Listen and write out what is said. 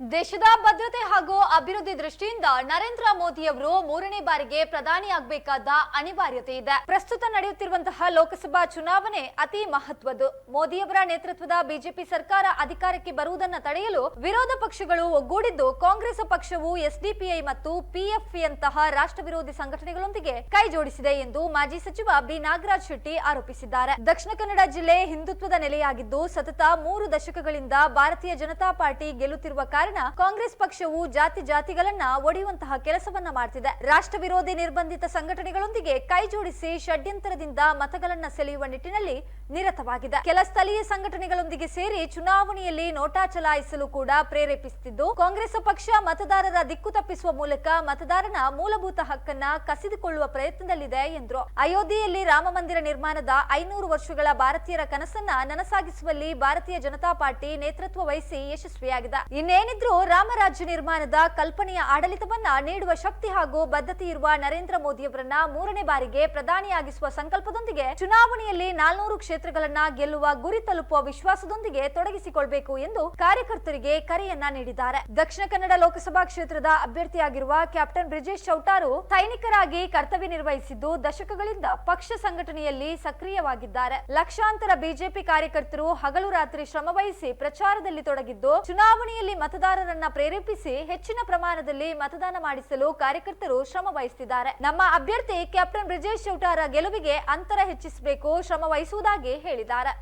ದೇಶದ ಭದ್ರತೆ ಹಾಗೂ ಅಭಿವೃದ್ಧಿ ದೃಷ್ಟಿಯಿಂದ ನರೇಂದ್ರ ಮೋದಿಯವರು ಮೂರನೇ ಬಾರಿಗೆ ಪ್ರಧಾನಿಯಾಗಬೇಕಾದ ಅನಿವಾರ್ಯತೆ ಇದೆ. ಪ್ರಸ್ತುತ ನಡೆಯುತ್ತಿರುವಂತಹ ಲೋಕಸಭಾ ಚುನಾವಣೆ ಅತಿ ಮಹತ್ವದ್ದು. ಮೋದಿಯವರ ನೇತೃತ್ವದ ಬಿಜೆಪಿ ಸರ್ಕಾರ ಅಧಿಕಾರಕ್ಕೆ ಬರುವುದನ್ನು ತಡೆಯಲು ವಿರೋಧ ಪಕ್ಷಗಳು ಒಗ್ಗೂಡಿದ್ದು, ಕಾಂಗ್ರೆಸ್ ಪಕ್ಷವು ಎಸ್ಡಿಪಿಐ ಮತ್ತು ಪಿಎಫ್ಪಿಯಂತಹ ರಾಷ್ಟ್ರ ವಿರೋಧಿ ಸಂಘಟನೆಗಳೊಂದಿಗೆ ಕೈಜೋಡಿಸಿದೆ ಎಂದು ಮಾಜಿ ಸಚಿವ ಬಿ. ನಾಗರಾಜ್ ಶೆಟ್ಟಿ ಆರೋಪಿಸಿದ್ದಾರೆ. ದಕ್ಷಿಣ ಕನ್ನಡ ಜಿಲ್ಲೆ ಹಿಂದುತ್ವದ ನೆಲೆಯಾಗಿದ್ದು, ಸತತ ಮೂರು ದಶಕಗಳಿಂದ ಭಾರತೀಯ ಜನತಾ ಪಾರ್ಟಿ ಗೆಲ್ಲುತ್ತಿರುವ ಕಾರಣ ಕಾಂಗ್ರೆಸ್ ಪಕ್ಷವು ಜಾತಿ ಜಾತಿಗಳನ್ನ ಒಡೆಯುವಂತಹ ಕೆಲಸವನ್ನ ಮಾಡ್ತಿದೆ. ರಾಷ್ಟ್ರ ವಿರೋಧಿ ನಿರ್ಬಂಧಿತ ಸಂಘಟನೆಗಳೊಂದಿಗೆ ಕೈಜೋಡಿಸಿ ಷಡ್ಯಂತರದಿಂದ ಮತಗಳನ್ನ ಸೆಳೆಯುವ ನಿಟ್ಟಿನಲ್ಲಿ ನಿರತವಾಗಿದೆ. ಕೆಲ ಸ್ಥಳೀಯ ಸಂಘಟನೆಗಳೊಂದಿಗೆ ಸೇರಿ ಚುನಾವಣೆಯಲ್ಲಿ ನೋಟಾ ಚಲಾಯಿಸಲು ಕೂಡ ಪ್ರೇರೇಪಿಸುತ್ತಿದ್ದು, ಕಾಂಗ್ರೆಸ್ ಪಕ್ಷ ಮತದಾರರ ದಿಕ್ಕು ತಪ್ಪಿಸುವ ಮೂಲಕ ಮತದಾರನ ಮೂಲಭೂತ ಹಕ್ಕನ್ನ ಕಸಿದುಕೊಳ್ಳುವ ಪ್ರಯತ್ನದಲ್ಲಿದೆ ಎಂದರು. ಅಯೋಧ್ಯೆಯಲ್ಲಿ ರಾಮ ಮಂದಿರ ನಿರ್ಮಾಣದ ಐನೂರು ವರ್ಷಗಳ ಭಾರತೀಯರ ಕನಸನ್ನ ನನಸಾಗಿಸುವಲ್ಲಿ ಭಾರತೀಯ ಜನತಾ ಪಾರ್ಟಿ ನೇತೃತ್ವ ವಹಿಸಿ ಯಶಸ್ವಿಯಾಗಿದೆ. ಇನ್ನೇನಿದ್ರೂ ರಾಮರಾಜ್ಯ ನಿರ್ಮಾಣದ ಕಲ್ಪನೆಯ ಆಡಳಿತವನ್ನ ನೀಡುವ ಶಕ್ತಿ ಹಾಗೂ ಬದ್ಧತೆ ಇರುವ ನರೇಂದ್ರ ಮೋದಿಯವರನ್ನ ಮೂರನೇ ಬಾರಿಗೆ ಪ್ರಧಾನಿಯಾಗಿಸುವ ಸಂಕಲ್ಪದೊಂದಿಗೆ ಚುನಾವಣೆಯಲ್ಲಿ ನಾಲ್ನೂರು ಕ್ಷೇತ್ರಗಳನ್ನ ಗೆಲ್ಲುವ ಗುರಿ ತಲುಪುವ ವಿಶ್ವಾಸದೊಂದಿಗೆ ತೊಡಗಿಸಿಕೊಳ್ಬೇಕು ಎಂದು ಕಾರ್ಯಕರ್ತರಿಗೆ ಕರೆಯನ್ನ ನೀಡಿದ್ದಾರೆ. ದಕ್ಷಿಣ ಕನ್ನಡ ಲೋಕಸಭಾ ಕ್ಷೇತ್ರದ ಅಭ್ಯರ್ಥಿಯಾಗಿರುವ ಕ್ಯಾಪ್ಟನ್ ಬ್ರಿಜೇಶ್ ಚೌಟಾರು ಸೈನಿಕರಾಗಿ ಕರ್ತವ್ಯ ನಿರ್ವಹಿಸಿದ್ದು ದಶಕಗಳಿಂದ ಪಕ್ಷ ಸಂಘಟನೆಯಲ್ಲಿ ಸಕ್ರಿಯವಾಗಿದ್ದಾರೆ. ಲಕ್ಷಾಂತರ ಬಿಜೆಪಿ ಕಾರ್ಯಕರ್ತರು ಹಗಲು ರಾತ್ರಿ ಶ್ರಮವಹಿಸಿ ಪ್ರಚಾರದಲ್ಲಿ ತೊಡಗಿದ್ದು, ಚುನಾವಣೆಯಲ್ಲಿ ಮತದಾರರನ್ನ ಪ್ರೇರೇಪಿಸಿ ಹೆಚ್ಚಿನ ಪ್ರಮಾಣದಲ್ಲಿ ಮತದಾನ ಮಾಡಿಸಲು ಕಾರ್ಯಕರ್ತರು ಶ್ರಮ ವಹಿಸುತ್ತಿದ್ದಾರೆ ನಮ್ಮ ಅಭ್ಯರ್ಥಿ ಕ್ಯಾಪ್ಟನ್ ಬ್ರಿಜೇಶ್ ಚೌಟಾರ ಗೆಲುವಿಗೆ ಅಂತರ ಹೆಚ್ಚಿಸಬೇಕು ಶ್ರಮ ವಹಿಸುವುದಾಗಿ ಹೇಳಿದ್ದಾರೆ.